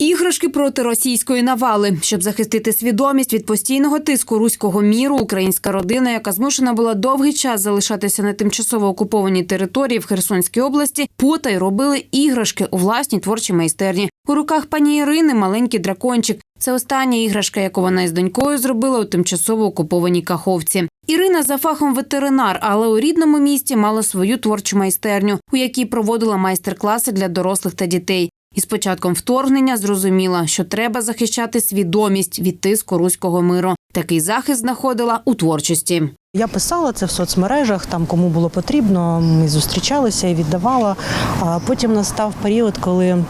Іграшки проти російської навали, щоб захистити свідомість від постійного тиску руського міру, українська родина, яка змушена була довгий час залишатися на тимчасово окупованій території в Херсонській області, потай робили іграшки у власній творчій майстерні. У руках пані Ірини маленький дракончик. Це остання іграшка, яку вона із донькою зробила у тимчасово окупованій Каховці. Ірина за фахом ветеринар, але у рідному місті мала свою творчу майстерню, у якій проводила майстер-класи для дорослих та дітей. І з початком вторгнення зрозуміла, що треба захищати свідомість від тиску руського миру. Такий захист знаходила у творчості. Я писала це в соцмережах, там кому було потрібно. Ми зустрічалися і віддавала. А потім настав період, коли.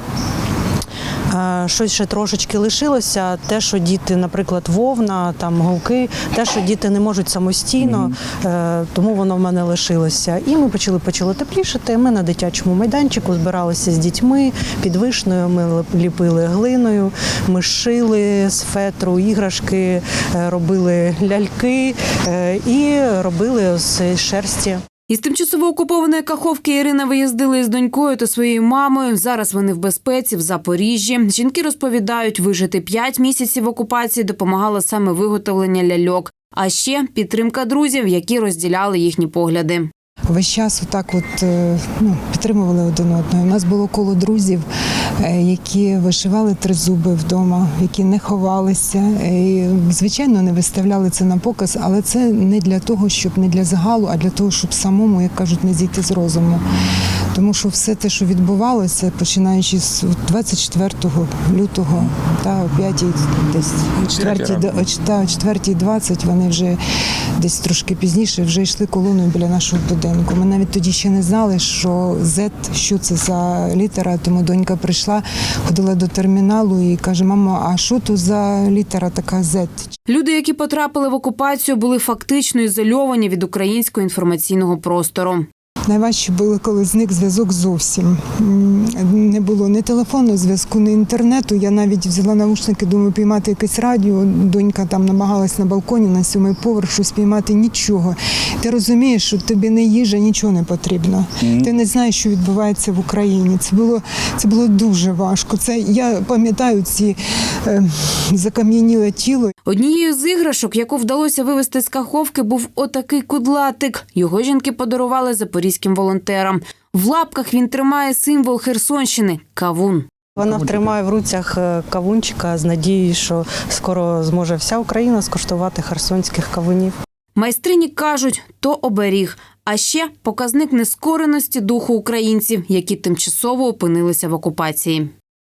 Щось ще трошечки лишилося. Те, що діти, наприклад, вовна, там голки, те, що діти не можуть самостійно, е, тому воно в мене лишилося. І ми почали почало теплішати. Ми на дитячому майданчику збиралися з дітьми під вишнею. Ми ліпили глиною, ми шили з фетру іграшки, е, робили ляльки е, і робили з шерсті. Із тимчасово окупованої Каховки Ірина виїздила із донькою та своєю мамою. Зараз вони в безпеці в Запоріжжі. Жінки розповідають, вижити п'ять місяців окупації допомагало саме виготовлення ляльок. А ще підтримка друзів, які розділяли їхні погляди. Весь час отак от е, ну, підтримували один одного. У нас було коло друзів, е, які вишивали тризуби вдома, які не ховалися. І, звичайно, не виставляли це на показ, але це не для того, щоб не для загалу, а для того, щоб самому, як кажуть, не зійти з розуму. Тому що все те, що відбувалося, починаючи з 24 лютого та о 5 десь о 4, о 4 20 вони вже десь трошки пізніше вже йшли колоною біля нашого будинку. Ми навіть тоді ще не знали, що Z, що це за літера. Тому донька прийшла, ходила до терміналу і каже: мамо, а що то за літера така Z? Люди, які потрапили в окупацію, були фактично ізольовані від українського інформаційного простору. Найважче було, коли зник зв'язок зовсім. Не було ні телефонного зв'язку, ні інтернету. Я навіть взяла наушники, думаю, піймати якесь радіо. Донька там намагалась на балконі на сьомий поверх щось піймати нічого. Ти розумієш, що тобі не їжа, нічого не потрібно. Ти не знаєш, що відбувається в Україні. Це було, це було дуже важко. Це я пам'ятаю ці е, закам'яніле тіло. Однією з іграшок, яку вдалося вивезти з Каховки, був отакий кудлатик. Його жінки подарували запорізьким волонтерам. В лапках він тримає символ Херсонщини кавун. Вона тримає в руцях е, кавунчика з надією, що скоро зможе вся Україна скуштувати херсонських кавунів. Майстрині кажуть, то оберіг, а ще показник нескореності духу українців, які тимчасово опинилися в окупації.